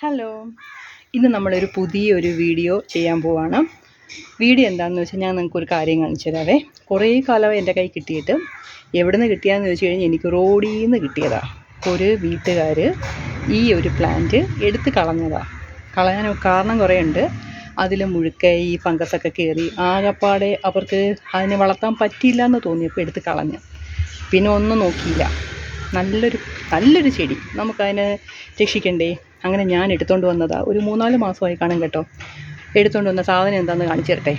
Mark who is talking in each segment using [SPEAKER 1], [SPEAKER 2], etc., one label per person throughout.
[SPEAKER 1] Hello. ഇന്ന് നമ്മളൊരു പുതിയൊരു വീഡിയോ ചെയ്യാൻ പോവാണ്. വീഡിയോ എന്താണെന്ന് വെച്ചാൽ ഞാൻ നിങ്ങൾക്കൊരു കാര്യം കാണിച്ചു തരാവേ. കുറേ കാലമായി എന്റെ കൈ കിട്ടിയിട്ട് എവിടെ നിന്ന് കിട്ടിയാന്ന് ചോദിച്ചു കഴിഞ്ഞാൽ എനിക്ക് റോഡിൽ നിന്ന് കിട്ടിയതാണ് ഒരു വീട്ടുകാർ ഈ ഒരു പ്ലാന്റ് എടുത്ത് കളഞ്ഞതാണ് കളയാൻ കാരണം കുറേ ഉണ്ട്. അതിൽ മുഴുക്ക ഈ ഫംഗസൊക്കെ കയറി ആകപ്പാടെ അവർക്ക് അതിനെ വളർത്താൻ പറ്റിയില്ല എന്ന് തോന്നിയപ്പോൾ എടുത്ത് കളഞ്ഞു. പിന്നെ ഒന്നും നോക്കിയില്ല. നല്ലൊരു നല്ലൊരു ചെടി. നമുക്കതിനെ രക്ഷിക്കണ്ടേ? അങ്ങനെ ഞാൻ എടുത്തുകൊണ്ട് വന്നതാ ഒരു മൂന്നാൽ മാസമായി കാണും കേട്ടോ. എടുത്തുകൊണ്ട് വന്ന സാധനം എന്താണെന്ന് കാണിച്ചു തരട്ടെ.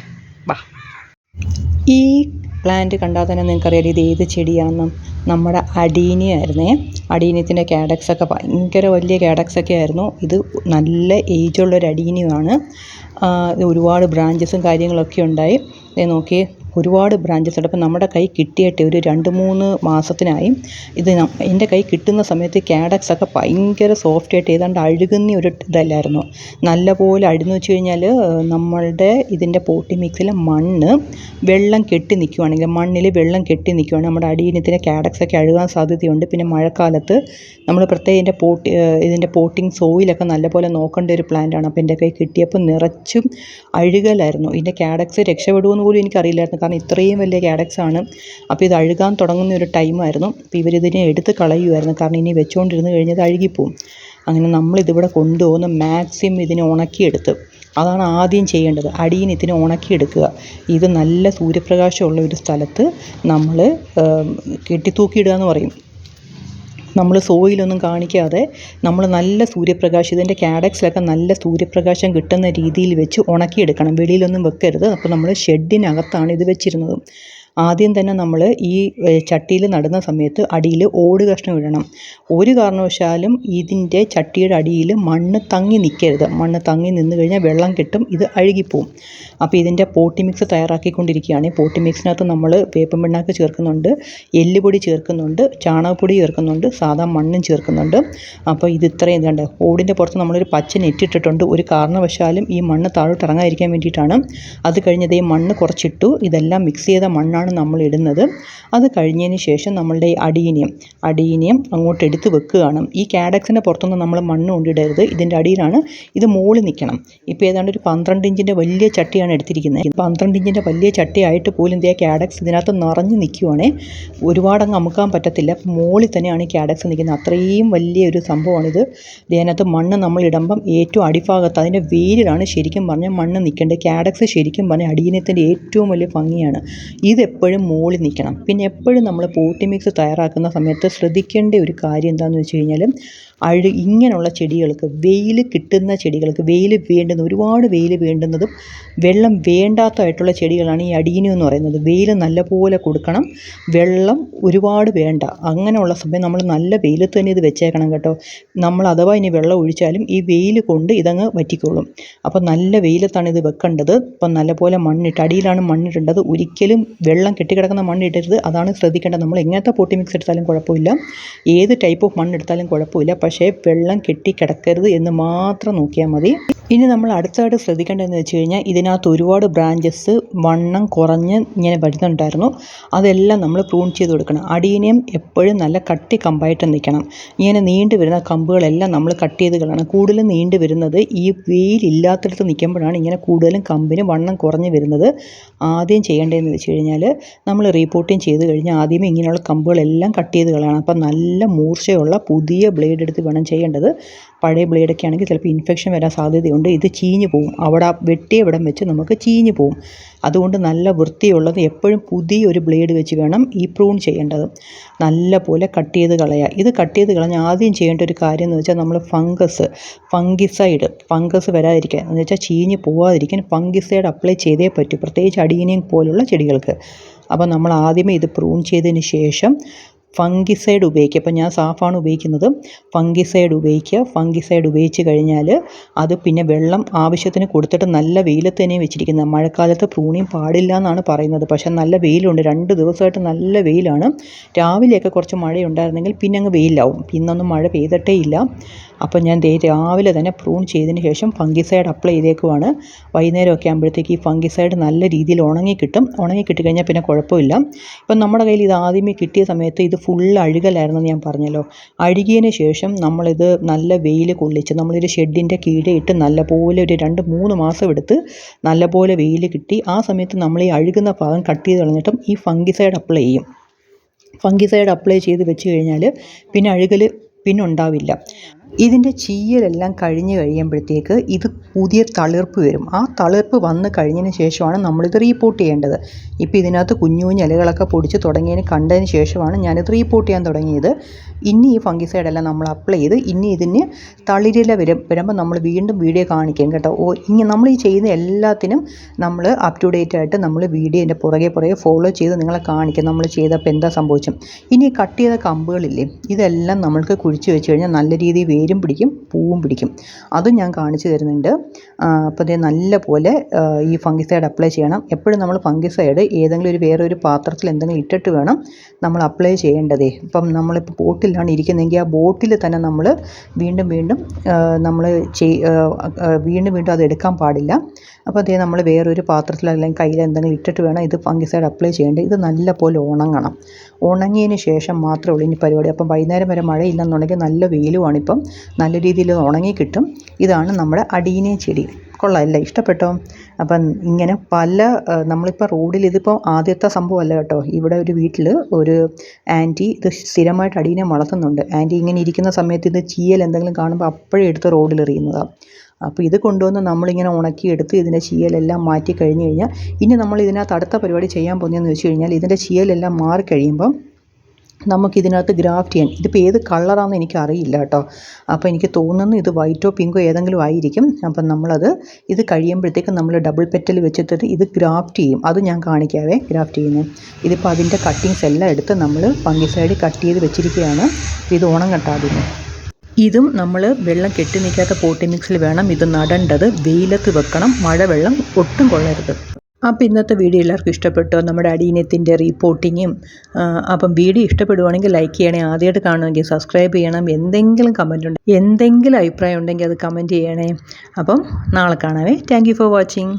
[SPEAKER 1] വാ ഈ പ്ലാന്റ് കണ്ടാൽ തന്നെ നിങ്ങൾക്കറിയാം ഇത് ഏത് ചെടിയാണെന്ന്. നമ്മുടെ അടീനിയായിരുന്നേ അടീനിയത്തിന്റെ കാഡക്സൊക്കെ ഭയങ്കര വലിയ കാഡക്സ് ഒക്കെ ആയിരുന്നു. ഇത് നല്ല ഏജുള്ളൊരു ഇത് ഒരുപാട് ബ്രാഞ്ചസും കാര്യങ്ങളൊക്കെ ഉണ്ടായി. ഇത് നോക്കിയേ. ഒരുപാട് ബ്രാഞ്ചസ് ഉണ്ട്. അപ്പോൾ നമ്മുടെ കൈ കിട്ടിയിട്ട് ഒരു രണ്ട് മൂന്ന് മാസത്തിനായി ഇത് എന്റെ കൈ കിട്ടുന്ന സമയത്ത് കാഡക്സ് ഒക്കെ ഭയങ്കര സോഫ്റ്റ് ആയിട്ട് ഏതാണ്ട് അഴുകുന്ന ഒരു ഇതല്ലായിരുന്നു. നല്ലപോലെ അഴുന്ന് വെച്ച് കഴിഞ്ഞാൽ നമ്മളുടെ ഇതിന്റെ പോട്ടി മിക്സിലെ മണ്ണ് വെള്ളം കെട്ടി നിൽക്കുവാണെങ്കിൽ മണ്ണിൽ വെള്ളം കെട്ടി നിൽക്കുവാണെങ്കിൽ നമ്മുടെ അടിയിനത്തിന്റെ കാഡക്സ് ഒക്കെ അഴുകാൻ സാധ്യതയുണ്ട്. പിന്നെ മഴക്കാലത്ത് നമ്മൾ പ്രത്യേകം ഇതിന്റെ പോട്ടി ഇതിന്റെ പോട്ടിങ് സോയിലൊക്കെ നല്ലപോലെ നോക്കേണ്ട ഒരു പ്ലാന്റാണ് അപ്പോൾ എന്റെ കൈ കിട്ടിയപ്പോൾ നിറച്ചും അഴുകലായിരുന്നു. ഇതിന്റെ കാഡക്സ് രക്ഷപ്പെടുമെന്ന് പോലും എനിക്കറിയില്ലായിരുന്നു. ഇത്രയും വലിയ കാഡക്സ് ആണ്. അപ്പോൾ ഇത് അഴുകാൻ തുടങ്ങുന്ന ഒരു ടൈമായിരുന്നു അപ്പോൾ ഇവരിതിനെ എടുത്ത് കളയുമായിരുന്നു കാരണം ഇനി വെച്ചുകൊണ്ടിരുന്ന് കഴിഞ്ഞാൽ അഴുകിപ്പോവും. അങ്ങനെ നമ്മളിതിവിടെ കൊണ്ടുപോകുന്ന. മാക്സിമം ഇതിനെ ഉണക്കിയെടുത്ത്. അതാണ് ആദ്യം ചെയ്യേണ്ടത്. അടിയിൽ ഇതിനെ ഉണക്കിയെടുക്കുക. ഇത് നല്ല സൂര്യപ്രകാശമുള്ള ഒരു സ്ഥലത്ത് നമ്മൾ കെട്ടിത്തൂക്കിയിടുക എന്ന് പറയും. നമ്മൾ സോയിലൊന്നും കാണിക്കാതെ നമ്മൾ നല്ല സൂര്യപ്രകാശം ഇതിന്റെ കാഡക്സിലൊക്കെ നല്ല സൂര്യപ്രകാശം കിട്ടുന്ന രീതിയിൽ വെച്ച് ഉണക്കിയെടുക്കണം. വെളിയിലൊന്നും വെക്കരുത്. അപ്പോൾ നമ്മൾ ഷെഡിനകത്താണ് ഇത് വെച്ചിരുന്നത്. ആദ്യം തന്നെ നമ്മൾ ഈ ചട്ടിയിൽ നടുന്ന സമയത്ത് അടിയിൽ ഓട് കഷ്ണം ഇടണം. ഒരു കാരണവശാലും ഇതിന്റെ ചട്ടിയുടെ അടിയിൽ മണ്ണ് തങ്ങി നിൽക്കരുത് മണ്ണ് തങ്ങി നിന്ന് കഴിഞ്ഞാൽ വെള്ളം കിട്ടും ഇത് അഴുകിപ്പോവും. അപ്പോൾ ഇതിന്റെ പോട്ടി മിക്സ് തയ്യാറാക്കിക്കൊണ്ടിരിക്കുകയാണ്. ഈ പോട്ടി മിക്സിനകത്ത് നമ്മൾ വേപ്പൻ പിണ്ണാക്ക് ചേർക്കുന്നുണ്ട് എല്ലുപൊടി ചേർക്കുന്നുണ്ട് ചാണകപ്പൊടി ചേർക്കുന്നുണ്ട് സാധാ മണ്ണും ചേർക്കുന്നുണ്ട്. അപ്പോൾ ഇത് ഇത്രയും ഇതുണ്ട്. ഓടിന്റെ പുറത്ത് നമ്മളൊരു പച്ച നെറ്റിട്ടിട്ടുണ്ട് ഒരു കാരണവശാലും ഈ മണ്ണ് താഴോട്ട് ഇറങ്ങാതിരിക്കാൻ വേണ്ടിയിട്ടാണ്. അത് കഴിഞ്ഞത് ഈ മണ്ണ് കുറച്ചിട്ടു. ഇതെല്ലാം മിക്സ് ചെയ്ത മണ്ണാണ് നമ്മൾ ഇടുന്നത്. അത് കഴിഞ്ഞതിന് ശേഷം നമ്മളുടെ ഈ അടിയിനെയും അങ്ങോട്ട് എടുത്ത് വെക്കുകയാണ്. ഈ കാഡക്സിന്റെ പുറത്തൊന്നും നമ്മൾ മണ്ണ് കൊണ്ടിടരുത്. ഇതിന്റെ അടിയിലാണ് ഇത് മുകളിൽ നിൽക്കണം. ഇപ്പോൾ ഏതാണ്ട് ഒരു പന്ത്രണ്ട് ഇഞ്ചിന്റെ വലിയ ചട്ടിയാണ് എടുത്തിരിക്കുന്നത്. പന്ത്രണ്ട് ഇഞ്ചിന്റെ വലിയ ചട്ടിയായിട്ട് പോലും ഇതേ കാഡക്സ് ഇതിനകത്ത് നിറഞ്ഞ് നിൽക്കുവാണേ. ഒരുപാട് അങ്ങ് അമുക്കാൻ പറ്റത്തില്ല. മുകളിൽ തന്നെയാണ് ഈ കാഡക്സ് നിൽക്കുന്നത്. അത്രയും വലിയൊരു സംഭവമാണിത്. ഇതിനകത്ത് മണ്ണ് നമ്മൾ ഇടുമ്പം ഏറ്റവും അടിഭാഗത്ത് അതിന്റെ വേരിലാണ് ശരിക്കും പറഞ്ഞാൽ മണ്ണ് നിൽക്കേണ്ടത്. കാഡക്സ് ശരിക്കും പറഞ്ഞാൽ അടിയിനത്തിന്റെ ഏറ്റവും വലിയ ഭംഗിയാണ്. ഇതെപ്പോഴും മുകളിൽ നിൽക്കണം. പിന്നെ എപ്പോഴും നമ്മൾ പോട്ടി മിക്സ് തയ്യാറാക്കുന്ന സമയത്ത് ശ്രദ്ധിക്കേണ്ട ഒരു കാര്യം എന്താണെന്ന് വെച്ച് കഴിഞ്ഞാൽ അഴു ഇങ്ങനെയുള്ള ചെടികൾക്ക് വെയിൽ കിട്ടുന്ന ചെടികൾക്ക് വെയിൽ വേണ്ടുന്ന ഒരുപാട് വെയിൽ വേണ്ടുന്നതും വെള്ളം വേണ്ടാത്തതായിട്ടുള്ള ചെടികളാണ് ഈ അടീനിയം എന്ന് പറയുന്നത്. വെയിൽ നല്ലപോലെ കൊടുക്കണം. വെള്ളം ഒരുപാട് വേണ്ട. അങ്ങനെയുള്ള സമയം നമ്മൾ നല്ല വെയിലത്ത് തന്നെ ഇത് വെച്ചേക്കണം കേട്ടോ. നമ്മൾ അഥവാ ഇനി വെള്ളം ഒഴിച്ചാലും ഈ വെയിൽ കൊണ്ട് ഇതങ്ങ് വറ്റിക്കോളും. അപ്പോൾ നല്ല വെയിലത്താണ് ഇത് വെക്കേണ്ടത്. ഇപ്പം നല്ലപോലെ മണ്ണിട്ട് അടിയിലാണ് മണ്ണിടേണ്ടത്. ഒരിക്കലും വെള്ളം കെട്ടിക്കിടക്കുന്ന മണ്ണിടരുത്. അതാണ് ശ്രദ്ധിക്കേണ്ടത്. നമ്മൾ എങ്ങനത്തെ പോട്ടി മിക്സ് എടുത്താലും കുഴപ്പമില്ല. ഏത് ടൈപ്പ് ഓഫ് മണ്ണെടുത്താലും കുഴപ്പമില്ല. പക്ഷേ വെള്ളം കെട്ടിക്കിടക്കരുത് എന്ന് മാത്രം നോക്കിയാൽ മതി. ഇനി നമ്മൾ അടുത്തായിട്ട് ശ്രദ്ധിക്കേണ്ടതെന്ന് വെച്ച് കഴിഞ്ഞാൽ ഇതിനകത്ത് ഒരുപാട് ബ്രാഞ്ചസ് വണ്ണം കുറഞ്ഞ് ഇങ്ങനെ വരുന്നുണ്ടായിരുന്നു. അതെല്ലാം നമ്മൾ പ്രൂൺ ചെയ്ത് കൊടുക്കണം. അടിയനെയും എപ്പോഴും നല്ല കട്ടി കമ്പായിട്ട് നിൽക്കണം. ഇങ്ങനെ നീണ്ടു വരുന്ന കമ്പുകളെല്ലാം നമ്മൾ കട്ട് ചെയ്ത് കളയണം. കൂടുതലും നീണ്ടു വരുന്നത് ഈ വെയിലില്ലാത്തടത്ത് നിൽക്കുമ്പോഴാണ് ഇങ്ങനെ കൂടുതലും കമ്പിന് വണ്ണം കുറഞ്ഞ് വരുന്നത്. ആദ്യം ചെയ്യേണ്ടതെന്ന് വെച്ച് കഴിഞ്ഞാൽ നമ്മൾ റീപോർട്ടിങ് ചെയ്ത് കഴിഞ്ഞാൽ ആദ്യമേ ഇങ്ങനെയുള്ള കമ്പുകളെല്ലാം കട്ട് ചെയ്ത് കളയണം. അപ്പം നല്ല മൂർച്ചയുള്ള പുതിയ ബ്ലേഡ് എടുത്ത് വേണം ചെയ്യേണ്ടത്. പഴയ ബ്ലേഡൊക്കെ ആണെങ്കിൽ ചിലപ്പോൾ ഇൻഫെക്ഷൻ വരാൻ സാധ്യതയുണ്ട്. ഇത് ചീഞ്ഞ് പോവും. അവിടെ വെട്ടിയ ഇവിടം വെച്ച് നമുക്ക് ചീഞ്ഞ് പോവും. അതുകൊണ്ട് നല്ല വൃത്തിയുള്ളത് എപ്പോഴും പുതിയൊരു ബ്ലേഡ് വെച്ച് വേണം ഈ പ്രൂൺ ചെയ്യേണ്ടത്. നല്ല പോലെ കട്ട് ചെയ്ത് കളയുക ഇത് കട്ട് ചെയ്ത് കളഞ്ഞ് ആദ്യം ചെയ്യേണ്ട ഒരു കാര്യം എന്ന് വെച്ചാൽ നമ്മൾ ഫംഗസ് ഫംഗിസൈഡ് ഫംഗസ് വരാതിരിക്കാൻ. എന്ന് വെച്ചാൽ ചീഞ്ഞ് പോവാതിരിക്കാൻ ഫംഗിസൈഡ് അപ്ലൈ ചെയ്തേ പറ്റൂ. പ്രത്യേകിച്ച് അടിയനെയും പോലുള്ള ചെടികൾക്ക്. അപ്പോൾ നമ്മൾ ആദ്യമേ ഇത് പ്രൂൺ ചെയ്തതിന് ശേഷം ഫംഗിസൈഡ് ഉപയോഗിക്കുക. ഇപ്പോൾ ഞാൻ സാഫാണ് ഉപയോഗിക്കുന്നത്. ഫംഗിസൈഡ് ഉപയോഗിക്കുക. ഫംഗിസൈഡ് ഉപയോഗിച്ച് കഴിഞ്ഞാൽ അത് പിന്നെ വെള്ളം ആവശ്യത്തിന് കൊടുത്തിട്ട് നല്ല വെയിലത്ത് തന്നെ വെച്ചിരിക്കുന്നത്. മഴക്കാലത്ത് പ്രൂണിങ് പാടില്ല എന്നാണ് പറയുന്നത്. പക്ഷേ നല്ല വെയിലുണ്ട്. രണ്ട് ദിവസമായിട്ട് നല്ല വെയിലാണ്. രാവിലെയൊക്കെ കുറച്ച് മഴയുണ്ടായിരുന്നെങ്കിൽ പിന്നെ അങ്ങ് വെയിലാവും. ഇന്നൊന്നും മഴ പെയ്തിട്ടേ ഇല്ല. അപ്പോൾ ഞാൻ ദേ രാവിലെ തന്നെ പ്രൂൺ ചെയ്തതിന് ശേഷം ഫംഗിസൈഡ് അപ്ലൈ ചെയ്തേക്കുവാണ്. വൈകുന്നേരമൊക്കെ ആകുമ്പോഴത്തേക്ക് ഈ ഫംഗിസൈഡ് നല്ല രീതിയിൽ ഉണങ്ങി കിട്ടും. ഉണങ്ങി കിട്ടിക്കഴിഞ്ഞാൽ പിന്നെ കുഴപ്പമില്ല. ഇപ്പം നമ്മുടെ കയ്യിൽ ഇത് ആദ്യമേ കിട്ടിയ സമയത്ത് ഇത് ഫുൾ അഴുകലായിരുന്നെന്ന് ഞാൻ പറഞ്ഞല്ലോ. അഴുകിയതിന് ശേഷം നമ്മളിത് നല്ല വെയിൽ കൊള്ളിച്ച് നമ്മളൊരു ഷെഡിന്റെ കീഴെ ഇട്ട് നല്ലപോലെ ഒരു രണ്ട് മൂന്ന് മാസം എടുത്ത് നല്ലപോലെ വെയിൽ കിട്ടി. ആ സമയത്ത് നമ്മൾ ഈ അഴുകുന്ന ഭാഗം കട്ട് ചെയ്ത് കളഞ്ഞിട്ടും ഈ ഫംഗിസൈഡ് അപ്ലൈ ചെയ്യും. ഫംഗിസൈഡ് അപ്ലൈ ചെയ്ത് വെച്ച് കഴിഞ്ഞാൽ പിന്നെ അഴുകൽ പിന്നെ ഉണ്ടാവില്ല. ഇതിന്റെ ചീയലെല്ലാം കഴിഞ്ഞ് കഴിയുമ്പോഴത്തേക്ക് ഇത് പുതിയ തളിർപ്പ് വരും. ആ തളിർപ്പ് വന്ന് കഴിഞ്ഞതിന് ശേഷമാണ് നമ്മളിത് റീപോർട്ട് ചെയ്യേണ്ടത്. ഇപ്പോൾ ഇതിനകത്ത് കുഞ്ഞു കുഞ്ഞു ഇലകളൊക്കെ പൊടിച്ച് തുടങ്ങിയതിന് കണ്ടതിന് ശേഷമാണ് ഞാനിത് റീപോർട്ട് ചെയ്യാൻ തുടങ്ങിയത്. ഇനി ഈ ഫംഗിസൈഡെല്ലാം നമ്മൾ അപ്ലൈ ചെയ്ത് ഇനി ഇതിന് തളിരില വരും വരുമ്പോൾ നമ്മൾ വീണ്ടും വീഡിയോ കാണിക്കും കേട്ടോ. ഓ ഇനി നമ്മൾ ഈ ചെയ്യുന്ന എല്ലാത്തിനും നമ്മൾ അപ് ടു ഡേറ്റ് ആയിട്ട് നമ്മൾ വീഡിയോന്റെ പുറകെ പുറകെ ഫോളോ ചെയ്ത് നിങ്ങളെ കാണിക്കും നമ്മൾ ചെയ്തപ്പോൾ എന്താ സംഭവിച്ചു ഇനി കട്ട് ചെയ്ത കമ്പുകളില്ലേ ഇതെല്ലാം നമ്മൾക്ക് കുഴിച്ച് വെച്ച് കഴിഞ്ഞാൽ നല്ല രീതിയിൽ വേരും പിടിക്കും പൂവും പിടിക്കും. അതും ഞാൻ കാണിച്ചു തരുന്നുണ്ട്. അപ്പോൾ അതേ നല്ല പോലെ ഈ ഫംഗിസൈഡ് അപ്ലൈ ചെയ്യണം. എപ്പോഴും നമ്മൾ ഫംഗിസൈഡ് ഏതെങ്കിലും ഒരു വേറൊരു പാത്രത്തിൽ എന്തെങ്കിലും ഇട്ടിട്ട് വേണം നമ്മൾ അപ്ലൈ ചെയ്യേണ്ടതേ. ഇപ്പം നമ്മളിപ്പോൾ ബോട്ടിലാണ് ഇരിക്കുന്നതെങ്കിൽ ആ ബോട്ടിൽ തന്നെ നമ്മൾ വീണ്ടും വീണ്ടും നമ്മൾ വീണ്ടും വീണ്ടും അത് എടുക്കാൻ പാടില്ല. അപ്പോൾ അതേ നമ്മൾ വേറൊരു പാത്രത്തിൽ അല്ലെങ്കിൽ കയ്യിൽ എന്തെങ്കിലും ഇട്ടിട്ട് വേണം ഇത് ഫംഗിസൈഡ് അപ്ലൈ ചെയ്യേണ്ടത്. ഇത് നല്ല പോലെ ഉണങ്ങണം. ഉണങ്ങിയതിന് ശേഷം മാത്രമേ ഉള്ളൂ ഇനി പരിപാടി. അപ്പം വൈകുന്നേരം വരെ മഴയില്ലെന്നുണ്ടെങ്കിൽ നല്ല വെയിലുമാണിപ്പം നല്ല രീതിയിൽ ഉണങ്ങി കിട്ടും. ഇതാണ് നമ്മുടെ അടീനെ ചെടി. കൊള്ളാമല്ല ഇഷ്ടപ്പെട്ടോ? അപ്പം ഇങ്ങനെ പല നമ്മളിപ്പോൾ റോഡിൽ ഇതിപ്പോൾ ആദ്യത്തെ സംഭവമല്ല കേട്ടോ. ഇവിടെ ഒരു വീട്ടിൽ ഒരു ആന്റി ഇത് സ്ഥിരമായിട്ട് അടീനെ വളർത്തുന്നുണ്ട്. ആന്റി ഇങ്ങനെ ഇരിക്കുന്ന സമയത്ത് ഇത് ചീയൽ എന്തെങ്കിലും കാണുമ്പോൾ അപ്പോഴേ എടുത്ത് റോഡിൽ എറിയുന്നതാണ് അപ്പോൾ ഇത് കൊണ്ടുവന്ന് നമ്മളിങ്ങനെ ഉണക്കിയെടുത്ത് ഇതിന്റെ ചീയലെല്ലാം മാറ്റി കഴിഞ്ഞ് കഴിഞ്ഞാൽ ഇനി നമ്മൾ ഇതിനകത്ത് അടുത്ത പരിപാടി ചെയ്യാൻ പോകുന്നതെന്ന് വെച്ച് കഴിഞ്ഞാൽ ഇതിന്റെ ചീയലെല്ലാം മാറിക്കഴിയുമ്പം നമുക്കിതിനകത്ത് ഗ്രാഫ്റ്റ് ചെയ്യാൻ. ഇതിപ്പോൾ ഏത് കളറാണെന്ന് എനിക്കറിയില്ല കേട്ടോ. അപ്പോൾ എനിക്ക് തോന്നുന്നു ഇത് വൈറ്റോ പിങ്കോ ഏതെങ്കിലും ആയിരിക്കും. അപ്പം നമ്മളത് ഇത് കഴിയുമ്പോഴത്തേക്കും നമ്മൾ ഡബിൾ പെറ്റൽ വെച്ചിട്ട് ഇത് ഗ്രാഫ്റ്റ് ചെയ്യും. അത് ഞാൻ കാണിക്കാവേ ഗ്രാഫ്റ്റ് ചെയ്യുന്നത് ഇതിപ്പോൾ അതിന്റെ കട്ടിങ്സ് എല്ലാം എടുത്ത് നമ്മൾ പങ്കി ഫംഗിസൈഡ് കട്ട് ചെയ്ത് വെച്ചിരിക്കുകയാണ്. ഇത് ഓണം കെട്ടാതിന് ഇതും നമ്മൾ വെള്ളം കെട്ടി നിൽക്കാത്ത പോട്ടി മിക്സിൽ വേണം ഇത് നടേണ്ടത്. വെയിലത്ത് വെക്കണം. മഴവെള്ളം ഒട്ടും കൊള്ളരുത്. അപ്പോൾ ഇന്നത്തെ വീഡിയോ എല്ലാവർക്കും ഇഷ്ടപ്പെട്ടോ? നമ്മുടെ അടീനത്തിന്റെ റിപ്പോർട്ടിങ്ങും അപ്പം വീഡിയോ ഇഷ്ടപ്പെടുവാണെങ്കിൽ ലൈക്ക് ചെയ്യണേ. ആദ്യമായിട്ട് കാണുമെങ്കിൽ സബ്സ്ക്രൈബ് ചെയ്യണം. എന്തെങ്കിലും കമന്റ് ഉണ്ട് എന്തെങ്കിലും അഭിപ്രായം ഉണ്ടെങ്കിൽ അത് കമന്റ് ചെയ്യണേ. അപ്പം നാളെ കാണാവേ. Thank for watching